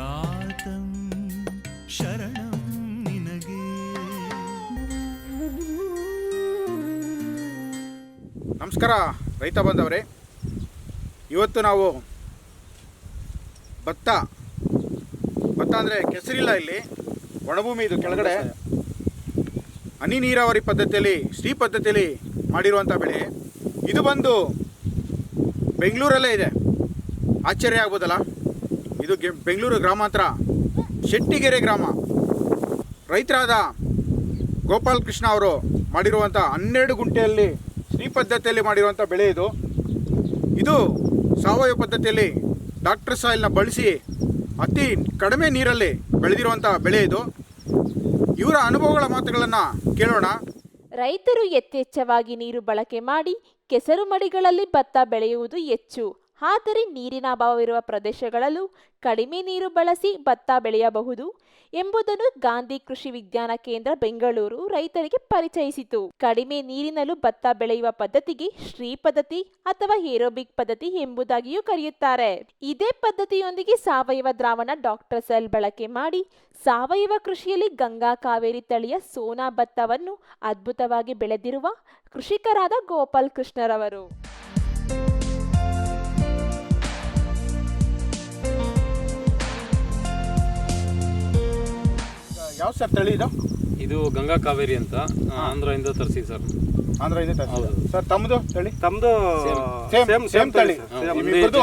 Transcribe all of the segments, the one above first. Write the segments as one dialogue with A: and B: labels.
A: ശരണാഗതാർത്ഥം ನಿನಗೆ.
B: ನಮಸ್ಕಾರ, ರೈತ ಬಂದವರೇ ಇವತ್ತು ನಾವು ಭತ್ತ ಭತ್ತ ಅಂದರೆ ಕೆಸರಿಲ್ಲ ಇಲ್ಲಿ, ಒಣಭೂಮಿ ಇದು ಕೆಳಗಡೆ. ಹನಿ ನೀರಾವರಿ ಪದ್ಧತಿಯಲ್ಲಿ, ಶ್ರೀ ಪದ್ಧತಿಯಲ್ಲಿ ಮಾಡಿರುವಂಥ ಬೆಳೆ. ಇದು ಬಂದು ಬೆಂಗಳೂರಲ್ಲೇ ಇದೆ. ಆಶ್ಚರ್ಯ ಆಗ್ಬೋದಲ್ಲ? ಇದು ಬೆಂಗಳೂರು ಗ್ರಾಮಾಂತರ ಶೆಟ್ಟಿಗೆರೆ ಗ್ರಾಮ. ರೈತರಾದ ಗೋಪಾಲ್ ಕೃಷ್ಣ ಅವರು ಮಾಡಿರುವಂಥ ಹನ್ನೆರಡು ಗುಂಟೆಯಲ್ಲಿ ಶ್ರೀ ಪದ್ಧತಿಯಲ್ಲಿ ಮಾಡಿರುವಂಥ ಬೆಳೆ ಇದು. ಇದು ಸಾವಯವ ಪದ್ಧತಿಯಲ್ಲಿ ಡಾಕ್ಟರ್ ಸಾಯಿಲ್ನ ಬಳಸಿ ಅತಿ ಕಡಿಮೆ ನೀರಲ್ಲಿ ಬೆಳೆದಿರುವಂಥ ಬೆಳೆ ಇದು. ಇವರ ಅನುಭವಗಳ ಮಾತುಗಳನ್ನು ಕೇಳೋಣ.
C: ರೈತರು ಯಥೇಚ್ಛವಾಗಿ ನೀರು ಬಳಕೆ ಮಾಡಿ ಕೆಸರು ಮಡಿಗಳಲ್ಲಿ ಭತ್ತ ಬೆಳೆಯುವುದು ಹೆಚ್ಚು. ಆದರೆ ನೀರಿನ ಅಭಾವವಿರುವ ಪ್ರದೇಶಗಳಲ್ಲೂ ಕಡಿಮೆ ನೀರು ಬಳಸಿ ಭತ್ತ ಬೆಳೆಯಬಹುದು ಎಂಬುದನ್ನು ಗಾಂಧಿ ಕೃಷಿ ವಿಜ್ಞಾನ ಕೇಂದ್ರ ಬೆಂಗಳೂರು ರೈತರಿಗೆ ಪರಿಚಯಿಸಿತು. ಕಡಿಮೆ ನೀರಿನಲ್ಲೂ ಭತ್ತ ಬೆಳೆಯುವ ಪದ್ಧತಿಗೆ ಶ್ರೀ ಪದ್ಧತಿ ಅಥವಾ ಏರೋಬಿಕ್ ಪದ್ಧತಿ ಎಂಬುದಾಗಿಯೂ ಕರೆಯುತ್ತಾರೆ. ಇದೇ ಪದ್ಧತಿಯೊಂದಿಗೆ ಸಾವಯವ ದ್ರಾವಣ ಡಾಕ್ಟರ್ ಸೆಲ್ ಬಳಕೆ ಮಾಡಿ ಸಾವಯವ ಕೃಷಿಯಲ್ಲಿ ಗಂಗಾ ಕಾವೇರಿ ತಳಿಯ ಸೋನಾ ಭತ್ತವನ್ನು ಅದ್ಭುತವಾಗಿ ಬೆಳೆದಿರುವ ಕೃಷಿಕರಾದ ಗೋಪಾಲ್ ಕೃಷ್ಣರವರು.
B: ಯಾವ ಸರ್ ತಳಿ ಇದು?
D: ಇದು ಗಂಗಾ ಕಾವೇರಿ ಅಂತ ಆಂಧ್ರದಿಂದ ತರಿಸಿ ಸರ್.
B: ಆಂಧ್ರ
D: ತರಿಸಿ.
B: ಸರ್ ತಮ್ಮದು ತಳಿ? ತಮ್ಮದು
E: ಸೇಮ್ ಸೇಮ್ ತಳಿ.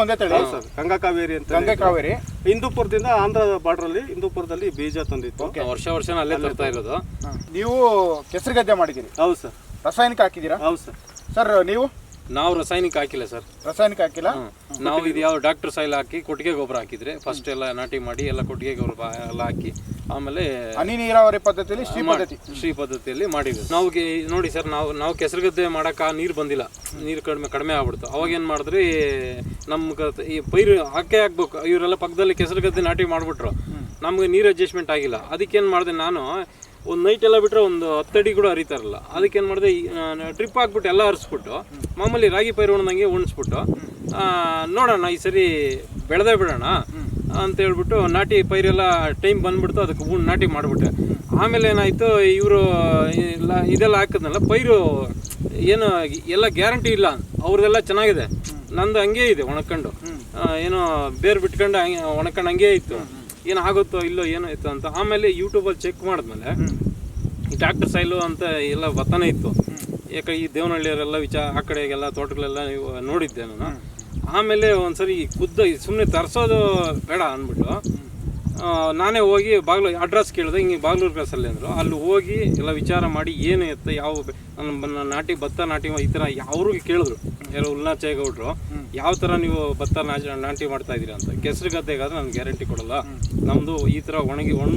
B: ಒಂದೇ ತಳಿ?
E: ಸರ್ ಗಂಗಾ ಕಾವೇರಿ ಅಂತ
B: ಗಂಗಾ ಕಾವೇರಿ.
E: ಹಿಂದೂಪುರದಿಂದ ಆಂಧ್ರ ಬಾರ್ಡ್ರಲ್ಲಿ ಹಿಂದೂಪುರದಲ್ಲಿ ಬೀಜ ತಂದಿತ್ತು.
D: ವರ್ಷ ವರ್ಷ ಅಲ್ಲೇ ತರ್ತಾ ಇರೋದು.
B: ನೀವು ಕೆಸರು ಗದ್ದೆ ಮಾಡಿದ್ದೀರಿ?
E: ಹೌದು ಸರ್.
B: ರಾಸಾಯನಿಕ ಹಾಕಿದ್ದೀರಾ?
E: ಹೌದು ಸರ್.
B: ಸರ್ ನೀವು?
D: ನಾವು ರಾಸಾಯನಿಕ ಹಾಕಿಲ್ಲ ಸರ್.
B: ರಾಸಾಯನಿಕ ಹಾಕಿಲ್ಲ?
D: ನಾವು ಇದು ಯಾವ ಡಾಕ್ಟರ್ ಸಾಯಿಲ್ ಹಾಕಿ ಕೊಟ್ಟಿಗೆ ಗೊಬ್ಬರ ಹಾಕಿದ್ರೆ ಫಸ್ಟ್ ಎಲ್ಲ ನಾಟಿ ಮಾಡಿ ಎಲ್ಲ ಕೊಟ್ಟಿಗೆ ಗೊಬ್ಬರ ಎಲ್ಲ ಹಾಕಿ ಆಮೇಲೆ
B: ಹನಿ ನೀರಾವರಿ ಪದ್ಧತಿಯಲ್ಲಿ ಶ್ರೀ ಪದ್ಧತಿ.
D: ಶ್ರೀ ಪದ್ಧತಿಯಲ್ಲಿ ಮಾಡಿದ್ವಿ. ನಾವು ನೋಡಿ ಸರ್ ನಾವು ನಾವು ಕೆಸರುಗದ್ದೆ ಮಾಡಕ್ಕೆ ನೀರು ಬಂದಿಲ್ಲ. ನೀರು ಕಡಿಮೆ ಕಡಿಮೆ ಆಗ್ಬಿಡ್ತು. ಅವಾಗ ಏನು ಮಾಡಿದ್ರಿ ನಮ್ಮ ಈ ಪೈರು ಹಾಕೇ ಹಾಕ್ಬೇಕು ಇವರೆಲ್ಲ ಪಕ್ಕದಲ್ಲಿ ಕೆಸರುಗದ್ದೆ ನಾಟಿ ಮಾಡಿಬಿಟ್ರು. ನಮ್ಗೆ ನೀರು ಅಡ್ಜಸ್ಟ್ಮೆಂಟ್ ಆಗಿಲ್ಲ. ಅದಕ್ಕೇನು ಮಾಡಿದೆ ನಾನು ಒಂದು ನೈಟ್ ಎಲ್ಲ ಬಿಟ್ಟರೆ ಒಂದು ಹತ್ತಡಿ ಕೂಡ ಹರಿತಾರಲ್ಲ. ಏನು ಮಾಡಿದೆ ಟ್ರಿಪ್ ಹಾಕ್ಬಿಟ್ಟು ಎಲ್ಲ ಹರಿಸ್ಬಿಟ್ಟು, ಮಾಮೂಲಿ ರಾಗಿ ಪೈರು ಒಣದಂಗೆ ಉಣಿಸ್ಬಿಟ್ಟು ನೋಡೋಣ ಈ ಸರಿ ಬೆಳೆದೇ ಬಿಡೋಣ ಅಂತ ಹೇಳ್ಬಿಟ್ಟು ನಾಟಿ ಪೈರೆಲ್ಲ ಟೈಮ್ ಬಂದ್ಬಿಡ್ತು, ಅದಕ್ಕೆ ಹೂಣ್ ನಾಟಿ ಮಾಡಿಬಿಟ್ಟೆ. ಆಮೇಲೆ ಏನಾಯಿತು, ಇವರು ಎಲ್ಲ ಇದೆಲ್ಲ ಹಾಕಿದ್ನಲ್ಲ, ಪೈರು ಏನು, ಎಲ್ಲ ಗ್ಯಾರಂಟಿ ಇಲ್ಲ ಅವ್ರದ್ದೆಲ್ಲ ಚೆನ್ನಾಗಿದೆ. ನಂದು ಹಂಗೆ ಇದೆ, ಒಣಕೊಂಡು. ಏನೋ ಬೇರು ಬಿಟ್ಕೊಂಡು ಹಂಗೆ, ಒಣಕೊಂಡು ಹಂಗೆ ಇತ್ತು. ಏನು ಆಗುತ್ತೋ ಇಲ್ಲೋ ಏನೋ ಇತ್ತು ಅಂತ ಆಮೇಲೆ ಯೂಟ್ಯೂಬಲ್ಲಿ ಚೆಕ್ ಮಾಡಿದ್ಮೇಲೆ ಈ ಟ್ರ್ಯಾಕ್ಟರ್ ಸೈಲು ಅಂತ ಎಲ್ಲ ಬರ್ತಾನೆ ಇತ್ತು. ಯಾಕೆ ಈ ದೇವನಹಳ್ಳಿಯವರೆಲ್ಲ ವಿಚಾರ ಆ ಕಡೆಗೆಲ್ಲ ತೋಟಗಳೆಲ್ಲ ನೀವು ನೋಡಿದ್ದೆ ನಾನು. ಆಮೇಲೆ ಒಂದ್ಸರಿ ಖುದ್ದು ಸುಮ್ಮನೆ ತರಿಸೋದು ಬೇಡ ಅಂದ್ಬಿಟ್ಟು ನಾನೇ ಹೋಗಿ ಬಾಗ್ಲೂ ಅಡ್ರೆಸ್ ಕೇಳಿದೆ ಹಿಂಗೆ ಬಾಗ್ಲೂರು ಪ್ಲೇಸಲ್ಲಿ ಅಂದರು. ಅಲ್ಲಿ ಹೋಗಿ ಎಲ್ಲ ವಿಚಾರ ಮಾಡಿ ಏನು ಇರುತ್ತೆ ಯಾವ ನನ್ನ ನಾಟಿ ಭತ್ತ ನಾಟಿ ಈ ಥರ ಅವ್ರಿಗೆ ಕೇಳಿದ್ರು. ಯಾರೋ ಉಲ್ನಾಚೇಗೌಡ್ರು ಯಾವ ಥರ ನೀವು ಭತ್ತ ನಾಟಿ ನಾಟಿ ಮಾಡ್ತಾ ಇದ್ದೀರಾ ಅಂತ. ಕೆಸರು ಗದ್ದೆಗಾದ್ರೆ ನಾನು ಗ್ಯಾರಂಟಿ ಕೊಡಲ್ಲ. ನಮ್ಮದು ಈ ಥರ ಒಣಗಿ ಒಣ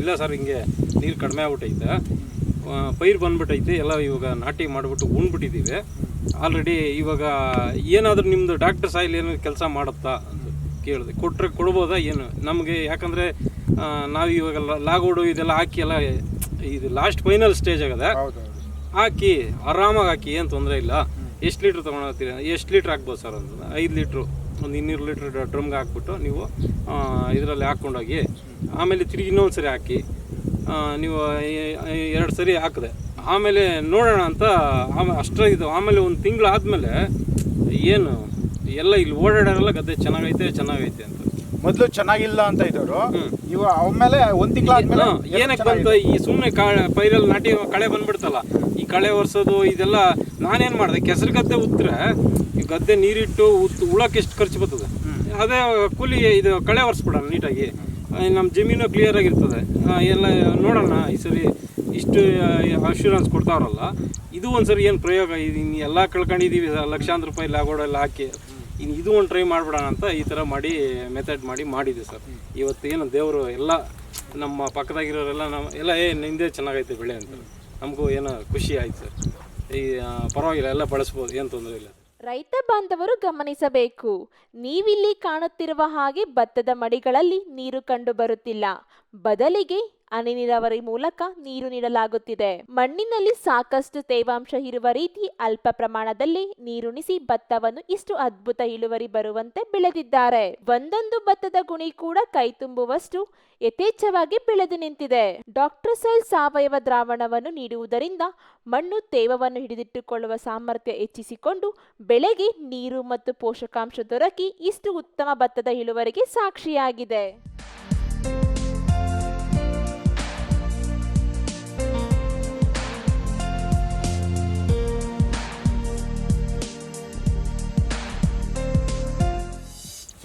D: ಇಲ್ಲ ಸರ್ ಹಿಂಗೆ ನೀರು ಕಡಿಮೆ ಆಗ್ಬಿಟ್ಟೈತೆ. ಪೈರು ಬಂದ್ಬಿಟ್ಟೈತೆ ಎಲ್ಲ ಇವಾಗ ನಾಟಿ ಮಾಡಿಬಿಟ್ಟು ಉಣ್ಬಿಟ್ಟಿದ್ದೀವಿ ಆಲ್ರೆಡಿ ಇವಾಗ ಏನಾದರೂ ನಿಮ್ಮದು ಡಾಕ್ಟರ್ ಸಾಯಿಲ್ ಏನು ಕೆಲಸ ಮಾಡುತ್ತಾ? ಕೇಳಿದೆ. ಕೊಟ್ಟರೆ ಕೊಡ್ಬೋದಾ ಏನು? ನಮಗೆ ಯಾಕಂದರೆ ನಾವು ಇವಾಗ ಲಾಗೋಡು ಇದೆಲ್ಲ ಹಾಕಿ ಎಲ್ಲ ಇದು ಲಾಸ್ಟ್ ಫೈನಲ್ ಸ್ಟೇಜ್ ಆಗದೆ? ಹಾಕಿ ಆರಾಮಾಗಿ ಹಾಕಿ ಏನು ತೊಂದರೆ ಇಲ್ಲ. ಎಷ್ಟು ಲೀಟ್ರ್ ತೊಗೊಂಡೋಗ್ತೀರಿ ಎಷ್ಟು ಲೀಟ್ರ್ ಹಾಕ್ಬೋದು ಸರ್ ಅಂತ ಐದು ಲೀಟ್ರು ಒಂದು ಇನ್ನೂರು ಲೀಟ್ರ್ ಡ್ರಮ್ಗೆ ಹಾಕ್ಬಿಟ್ಟು ನೀವು ಇದರಲ್ಲಿ ಹಾಕ್ಕೊಂಡೋಗಿ ಆಮೇಲೆ ತಿರುಗಿ ಇನ್ನೊಂದು ಸರಿ ಹಾಕಿ ನೀವು ಎರಡು ಸರಿ ಹಾಕಿದೆ. ಆಮೇಲೆ ನೋಡೋಣ ಅಂತ ಆಮೇಲೆ ಅಷ್ಟರ ಇದು ಆಮೇಲೆ ಒಂದು ತಿಂಗಳು ಆದಮೇಲೆ ಏನು ಎಲ್ಲ ಇಲ್ಲಿ ಓಡಾಡೋರೆಲ್ಲ ಗದ್ದೆ ಚೆನ್ನಾಗೈತೆ ಚೆನ್ನಾಗೈತೆ ಅಂತ.
B: ಮೊದಲು ಚೆನ್ನಾಗಿಲ್ಲ ಅಂತ ಇದ್ದವರು ಇವ ಆಮೇಲೆ ಒಂದ್
D: ಹಾ, ಏನಕ್ಕೆ ಬಂತು? ಈ ಸುಮ್ಮನೆ ಪೈರಲ್ಲಿ ನಾಟಿ ಕಳೆ ಬಂದ್ಬಿಡ್ತಲ್ಲ ಈ ಕಳೆ ಒರೆಸೋದು ಇದೆಲ್ಲ ನಾನೇನು ಮಾಡಿದೆ? ಕೆಸರು ಗದ್ದೆ ಉತ್ತರ ಈ ಗದ್ದೆ ನೀರಿಟ್ಟು ಉತ್ ಉಳಕ್ಕೆ ಎಷ್ಟು ಖರ್ಚು ಬರ್ತದೆ? ಅದೇ ಕೂಲಿ ಇದು ಕಳೆ ಒರೆಸ್ಬಿಡೋಣ ನೀಟಾಗಿ. ನಮ್ಮ ಜಮೀನು ಕ್ಲಿಯರ್ ಆಗಿರ್ತದೆ. ಎಲ್ಲ ನೋಡೋಣ ಈ ಸರಿ ಇಷ್ಟು ಅಶ್ಯೂರೆನ್ಸ್ ಕೊಡ್ತಾವ್ರಲ್ಲ. ಇದು ಒಂದ್ಸರಿ ಏನು ಪ್ರಯೋಗ? ಇದು ಎಲ್ಲ ಕಳ್ಕೊಂಡಿದ್ದೀವಿ ಲಕ್ಷಾಂತರ ರೂಪಾಯಿ ಲಾಗೋಡೆಲ್ಲ ಹಾಕಿ. ಇನ್ನು ಇದು ಒಂದು ಟ್ರೈ ಮಾಡಿಬಿಡೋಣ ಅಂತ ಈ ಥರ ಮಾಡಿ ಮೆಥಡ್ ಮಾಡಿ ಮಾಡಿದ್ವಿ ಸರ್. ಇವತ್ತು ಏನು ದೇವರು ಎಲ್ಲ ನಮ್ಮ ಪಕ್ಕದಾಗಿರೋರೆಲ್ಲ ನಮ್ಮ ಎಲ್ಲ, ಏ, ನಿಂದೇ ಚೆನ್ನಾಗೈತೆ ಬೆಳೆ ಅಂತ. ನಮಗೂ ಏನೋ ಖುಷಿ ಆಯ್ತು ಸರ್. ಈ ಪರವಾಗಿಲ್ಲ, ಎಲ್ಲ ಬಳಸ್ಬೋದು, ಏನು ತೊಂದರೆ ಇಲ್ಲ.
C: ರೈತ ಬಾಂಧವರು ಗಮನಿಸಬೇಕು. ನೀವಿಲ್ಲಿ ಕಾಣುತ್ತಿರುವ ಹಾಗೆ ಭತ್ತದ ಮಡಿಗಳಲ್ಲಿ ನೀರು ಕಂಡು ಬರುತ್ತಿಲ್ಲ ಬದಲಿಗೆ ಹನಿ ನೀರಾವರಿ ಮೂಲಕ ನೀರು ನೀಡಲಾಗುತ್ತಿದೆ. ಮಣ್ಣಿನಲ್ಲಿ ಸಾಕಷ್ಟು ತೇವಾಂಶ ಇರುವ ರೀತಿ ಅಲ್ಪ ಪ್ರಮಾಣದಲ್ಲಿ ನೀರುಣಿಸಿ ಭತ್ತವನ್ನು ಇಷ್ಟು ಅದ್ಭುತ ಇಳುವರಿ ಬರುವಂತೆ ಬೆಳೆದಿದ್ದಾರೆ. ಒಂದೊಂದು ಭತ್ತದ ಗುಣಿ ಕೂಡ ಕೈ ತುಂಬುವಷ್ಟು ಯಥೇಚ್ಛವಾಗಿ ಬೆಳೆದು ನಿಂತಿದೆ. ಡಾಕ್ಟರ್ ಸೆಲ್ ಸಾವಯವ ದ್ರಾವಣವನ್ನು ನೀಡುವುದರಿಂದ ಮಣ್ಣು ತೇವವನ್ನು ಹಿಡಿದಿಟ್ಟುಕೊಳ್ಳುವ ಸಾಮರ್ಥ್ಯ ಹೆಚ್ಚಿಸಿಕೊಂಡು ಬೆಳೆಗೆ ನೀರು ಮತ್ತು ಪೋಷಕಾಂಶ ದೊರಕಿ ಇಷ್ಟು ಉತ್ತಮ ಭತ್ತದ ಇಳುವರಿಗೆ ಸಾಕ್ಷಿಯಾಗಿದೆ.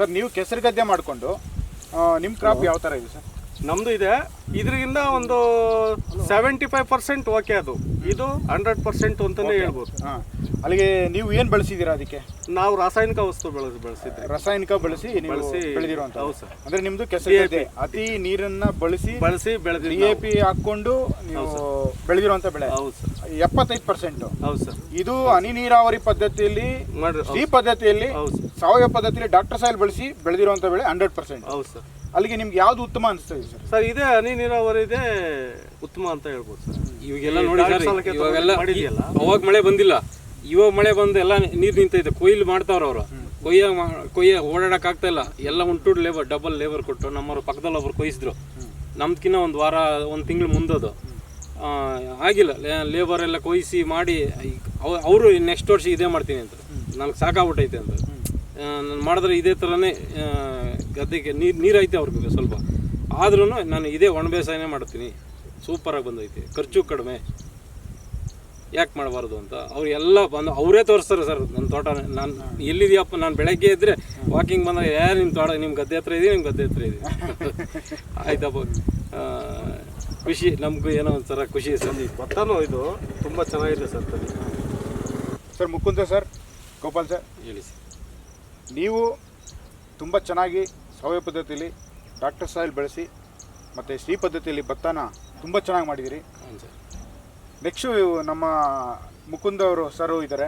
B: ಸರ್ ನೀವು ಕೆಸರು ಗದ್ದೆ ಮಾಡಿಕೊಂಡು ನಿಮ್ಮ ಕ್ರಾಪ್ ಯಾವ ಥರ ಇದೆ ಸರ್
E: ನಮ್ದು ಇದೆ. ಇದರಿಂದ ಒಂದು ಸೆವೆಂಟಿ ಫೈವ್ ಪರ್ಸೆಂಟ್ ಓಕೆ ಅದು. ಇದು ಹಂಡ್ರೆಡ್ ಪರ್ಸೆಂಟ್ ಅಂತಲೇ ಹೇಳ್ಬೋದು.
B: ಹಾಂ. ಅಲ್ಲಿಗೆ ನೀವು ಏನು ಬಳಸಿದ್ದೀರಾ ಅದಕ್ಕೆ?
E: ನಾವು ರಾಸಾಯನಿಕ ವಸ್ತು ಬೆಳೆದು ಬೆಳೆಸಿದ್ದೆ
B: ರಾಸಾಯನಿಕ ಬಳಸಿ
E: ಬಳಸಿ-
B: ಬೆಳೆದಿರುವಂಥ
E: ಹೌದು ಸರ್.
B: ಅಂದ್ರೆ ನಿಮ್ಮದು ಕೆಸರು ಗದ್ದೆ ಅತಿ ನೀರನ್ನ ಬಳಸಿ
E: ಬಳಸಿ
B: ಬೆಳೆದಿ
E: ಬೆಳೆದಿದ್ವಿ
B: ಎ ಪಿ ಹಾಕೊಂಡು ನೀವು ಬೆಳೆದಿರುವಂತ ಬೆಳೆ.
E: ಹೌದು ಸರ್.
B: ಎಪ್ಪತ್ತೈದು ಪರ್ಸೆಂಟ್
E: ಹೌದು ಸರ್.
B: ಇದು ಹನಿ ನೀರಾವರಿ ಪದ್ಧತಿಯಲ್ಲಿ
E: ಮಾಡ್ರಿ
B: ಈ ಪದ್ಧತಿಯಲ್ಲಿ
E: ಹೌದು
B: ಸಾವಯವ ಪದ್ಧತಿಯಲ್ಲಿ ಡಾಕ್ಟರ್ ಸಾಯಿಲ್ ಬಳಸಿ ಬೆಳೆದಿರುವಂತ ಬೆಳೆ ಹಂಡ್ರೆಡ್ ಪರ್ಸೆಂಟ್
E: ಹೌದು ಸರ್.
B: ಅಲ್ಲಿಗೆ ನಿಮ್ಗೆ ಯಾವ್ದು ಉತ್ತಮ ಅನಿಸ್ತದೆ ಸರ್?
E: ಸರ್ ಇದೇ ಹನಿ ನೀರಾವರಿ ಇದೆ ಉತ್ತಮ ಅಂತ ಹೇಳ್ಬೋದು ಸರ್.
D: ಇವಾಗೆಲ್ಲ
E: ಈ
D: ನೋಡಿ
E: ಗಾಡಿ
D: ಸರ್ ಇವಾಗೆಲ್ಲ
E: ಮಾಡಿದ್ಯಲ್ಲ?
D: ಅವಾಗ ಮಳೆ ಬಂದಿಲ್ಲ. ಇವಾಗ ಮಳೆ ಬಂದು ಎಲ್ಲ ನೀರು ನಿಂತೈತೆ. ಕೊಯ್ಲು ಮಾಡ್ತಾವ್ರ ಅವರು. ಕೊಯ್ಯ ಮಾ- ಕೊಯ್ಯ ಓಡಾಡಕ್ ಆಗ್ತಾ ಇಲ್ಲ. ಎಲ್ಲ ಉಂಟು ಲೇಬರ್ ಡಬಲ್ ಲೇಬರ್ ಕೊಟ್ಟು ನಮ್ಮವ್ರ ಪಕ್ಕದಲ್ಲಿ ಒಬ್ರು ಕೊಯ್ಸಿದ್ರು ನಮ್ದಕಿನ್ನ ಒಂದು ವಾರ ಒಂದು ತಿಂಗಳು ಮುಂದದು. ಆಗಿಲ್ಲ. ಲೇಬರ್ ಎಲ್ಲ ಕೊಯ್ಸಿ ಮಾಡಿ ಅವರು ನೆಕ್ಸ್ಟ್ ವರ್ಷ ಇದೇ ಮಾಡ್ತೀನಿ ಅಂತ. ನನಗೆ ಸಾಕಾಗ್ಬಿಟ್ಟೈತೆ ಅಂತ. ನಾನು ಮಾಡಿದ್ರೆ ಇದೇ ಥರನೇ ಗದ್ದೆಗೆ ನೀರು ನೀರು ಐತೆ ಅವ್ರಿಗೆ ಸ್ವಲ್ಪ. ಆದ್ರೂ ನಾನು ಇದೇ ಒಣ ಬೇಸಾಯನೇ ಮಾಡ್ತೀನಿ. ಸೂಪರಾಗಿ ಬಂದೈತೆ. ಖರ್ಚು ಕಡಿಮೆ. ಯಾಕೆ ಮಾಡಬಾರ್ದು ಅಂತ. ಅವ್ರು ಎಲ್ಲ ಬಂದು ಅವರೇ ತೋರಿಸ್ತಾರೆ ಸರ್ ನನ್ನ ತೋಟ. ನಾನು ಎಲ್ಲಿದೆಯಪ್ಪ ನಾನು ಬೆಳಗ್ಗೆ ಇದ್ದರೆ ವಾಕಿಂಗ್ ಬಂದಾಗ ಯಾರು ನಿಮ್ಮ ತೋಟ ನಿಮ್ಮ ಗದ್ದೆ ಹತ್ರ ಇದೆ ನಿಮ್ಮ ಗದ್ದೆ ಹತ್ರ ಇದೆ ಆಯ್ತಪ್ಪ. ಖುಷಿ ನಮಗೂ ಏನೋ ಒಂಥರ ಖುಷಿ ಸರ್
E: ಭತ್ತನೂ ಇದು ತುಂಬ ಚೆನ್ನಾಗಿದೆ ಸರ್ ತಲೆ
B: sir Mukunda sir Gopal sir.
D: ಹೇಳಿ ಸರ್.
B: ನೀವು ತುಂಬ ಚೆನ್ನಾಗಿ ಸಾವಯವ ಪದ್ಧತಿಯಲ್ಲಿ ಡಾಕ್ಟರ್ ಸಾಯಿಲ್ ಬೆಳೆಸಿ ಮತ್ತು ಶ್ರೀ ಪದ್ಧತಿಯಲ್ಲಿ ಭತ್ತನ ತುಂಬ ಚೆನ್ನಾಗಿ ಮಾಡಿದ್ದೀರಿ
D: ಸರ್.
B: ನೆಕ್ಸ್ಟು ನಮ್ಮ ಮುಕುಂದ ಅವರು ಸರ್ ಇದ್ದಾರೆ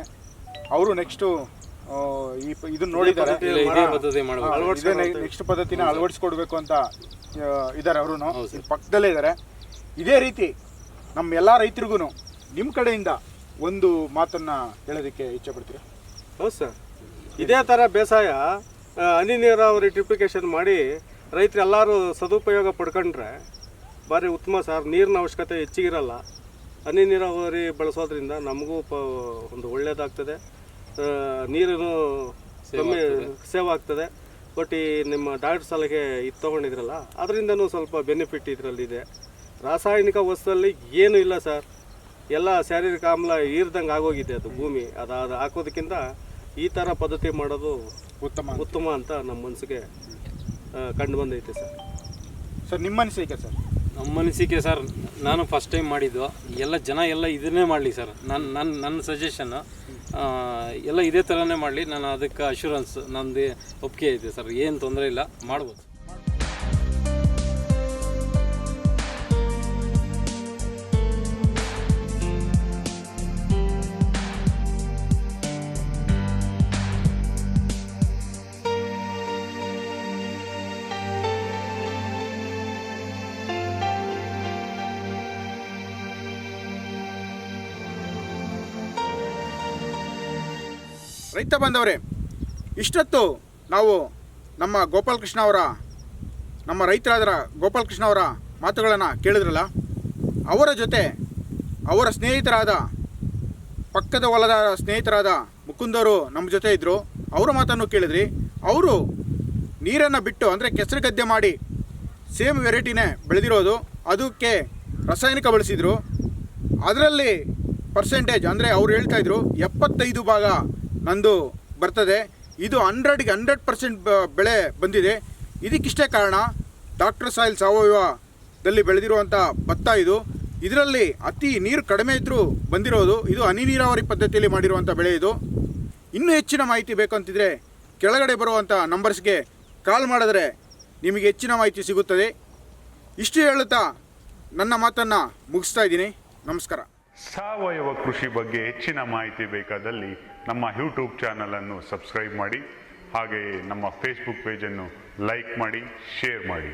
B: ಅವರು ನೆಕ್ಸ್ಟು ಈ ಪ- ಇದನ್ನ ನೋಡಿದ್ದಾರೆ. ನೆಕ್ಸ್ಟ್ ಪದ್ಧತಿನ ಅಳವಡಿಸ್ಕೊಡ್ಬೇಕು ಅಂತ ಇದ್ದಾರೆ ಅವರು ಪಕ್ಕದಲ್ಲೇ ಇದ್ದಾರೆ ಇದೇ ರೀತಿ ನಮ್ಮ ಎಲ್ಲ ರೈತರಿಗೂ ನಿಮ್ಮ ಕಡೆಯಿಂದ ಒಂದು ಮಾತನ್ನ ಹೇಳೋದಕ್ಕೆ ಇಚ್ಛೆ ಪಡ್ತೀರಾ?
E: ಹೌದು ಸರ್. ಇದೇ ಥರ ಬೇಸಾಯ ಹನಿ ನೀರಾವರಿ ಟ್ರಿಪ್ಲಿಕೇಶನ್ ಮಾಡಿ ರೈತರೆಲ್ಲರೂ ಸದುಪಯೋಗ ಪಡ್ಕೊಂಡ್ರೆ ಭಾರಿ ಉತ್ತಮ ಸರ್. ನೀರಿನ ಅವಶ್ಯಕತೆ ಹೆಚ್ಚಿಗಿರಲ್ಲ. ಹನಿ ನೀರಾವರಿ ಬಳಸೋದ್ರಿಂದ ನಮಗೂ ಪ ಒಂದು ಒಳ್ಳೆಯದಾಗ್ತದೆ ನೀರಿನೂ ಕಮ್ಮಿ ಸೇವ್ ಆಗ್ತದೆ. ಬಟ್ ಈ ನಿಮ್ಮ ಡಾಕ್ಟರ್ ಸಲಹೆ ಇದು ತೊಗೊಂಡಿದ್ರಲ್ಲ ಅದರಿಂದನೂ ಸ್ವಲ್ಪ ಬೆನಿಫಿಟ್ ಇದರಲ್ಲಿದೆ. ರಾಸಾಯನಿಕ ವಸ್ತುವಲ್ಲಿ ಏನೂ ಇಲ್ಲ ಸರ್. ಎಲ್ಲ ಶಾರೀರಿಕ ಆಮ್ಲ ಈರ್ದಂಗೆ ಆಗೋಗಿದೆ ಅದು ಭೂಮಿ. ಅದು ಅದು ಹಾಕೋದಕ್ಕಿಂತ ಈ ಥರ ಪದ್ಧತಿ ಮಾಡೋದು
B: ಉತ್ತಮ
E: ಉತ್ತಮ ಅಂತ ನಮ್ಮ ಮನಸ್ಸಿಗೆ ಕಂಡು ಬಂದೈತೆ ಸರ್.
B: ಸರ್ ನಿಮ್ಮ ಅನಿಸಿಕೆ ಸರ್?
D: ನಮ್ಮ ಅನಿಸಿಕೆ ಸರ್ ನಾನು ಫಸ್ಟ್ ಟೈಮ್ ಮಾಡಿದ್ದು. ಎಲ್ಲ ಜನ ಎಲ್ಲ ಇದನ್ನೇ ಮಾಡಲಿ ಸರ್. ನನ್ನ ನನ್ನ ನನ್ನ ಸಜೆಷನ್ನು ಎಲ್ಲ ಇದೇ ಥರನೇ ಮಾಡಲಿ. ನಾನು ಅದಕ್ಕೆ ಅಶ್ಯೂರೆನ್ಸ್ ನಮ್ಮದು ಒಪ್ಪಿಗೆ ಐತೆ ಸರ್. ಏನು ತೊಂದರೆ ಇಲ್ಲ ಮಾಡ್ಬೋದು.
B: ರೈತ ಬಂದವರೇ, ಇಷ್ಟೊತ್ತು ನಾವು ನಮ್ಮ ಗೋಪಾಲಕೃಷ್ಣ ಅವರ, ನಮ್ಮ ರೈತರಾದ ಗೋಪಾಲಕೃಷ್ಣ ಅವರ ಮಾತುಗಳನ್ನು ಕೇಳಿದ್ರಲ್ಲ, ಅವರ ಜೊತೆ ಅವರ ಸ್ನೇಹಿತರಾದ, ಪಕ್ಕದ ಹೊಲದ ಸ್ನೇಹಿತರಾದ ಮುಕುಂದವರು ನಮ್ಮ ಜೊತೆ ಇದ್ದರು ಅವರ ಮಾತನ್ನು ಕೇಳಿದ್ರಿ. ಅವರು ನೀರನ್ನು ಬಿಟ್ಟು ಅಂದರೆ ಕೆಸರು ಗದ್ದೆ ಮಾಡಿ ಸೇಮ್ ವೆರೈಟಿನೇ ಬೆಳೆದಿರೋದು, ಅದಕ್ಕೆ ರಾಸಾಯನಿಕ ಬಳಸಿದರು. ಅದರಲ್ಲಿ ಪರ್ಸೆಂಟೇಜ್ ಅಂದರೆ ಅವ್ರು ಹೇಳ್ತಾಯಿದ್ರು ಎಪ್ಪತ್ತೈದು ಭಾಗ ನಂದು ಬರ್ತದೆ. ಇದು ಹಂಡ್ರೆಡ್ಗೆ ಹಂಡ್ರೆಡ್ ಪರ್ಸೆಂಟ್ ಬೆಳೆ ಬಂದಿದೆ. ಇದಕ್ಕಿಷ್ಟೇ ಕಾರಣ ಡಾಕ್ಟರ್ ಸಾಯಿಲ್ ಸಾವಯವದಲ್ಲಿ ಬೆಳೆದಿರುವಂಥ ಭತ್ತ ಇದು. ಇದರಲ್ಲಿ ಅತಿ ನೀರು ಕಡಿಮೆ ಇದ್ದರೂ ಬಂದಿರೋದು. ಇದು ಹನಿ ನೀರಾವರಿ ಪದ್ಧತಿಯಲ್ಲಿ ಮಾಡಿರುವಂಥ ಬೆಳೆ ಇದು. ಇನ್ನೂ ಹೆಚ್ಚಿನ ಮಾಹಿತಿ ಬೇಕು ಅಂತಿದ್ರೆ ಕೆಳಗಡೆ ಬರುವಂಥ ನಂಬರ್ಸ್ಗೆ ಕಾಲ್ ಮಾಡಿದ್ರೆ ನಿಮಗೆ ಹೆಚ್ಚಿನ ಮಾಹಿತಿ ಸಿಗುತ್ತದೆ. ಇಷ್ಟು ಹೇಳುತ್ತಾ ನನ್ನ ಮಾತನ್ನು ಮುಗಿಸ್ತಾ ಇದ್ದೀನಿ. ನಮಸ್ಕಾರ.
F: ಸಾವಯವ ಕೃಷಿ ಬಗ್ಗೆ ಹೆಚ್ಚಿನ ಮಾಹಿತಿ ಬೇಕಾದಲ್ಲಿ ನಮ್ಮ ಯೂಟ್ಯೂಬ್ ಚಾನಲನ್ನು ಸಬ್ಸ್ಕ್ರೈಬ್ ಮಾಡಿ, ಹಾಗೆಯೇ ನಮ್ಮ ಫೇಸ್ಬುಕ್ ಪೇಜನ್ನು ಲೈಕ್ ಮಾಡಿ ಶೇರ್ ಮಾಡಿ.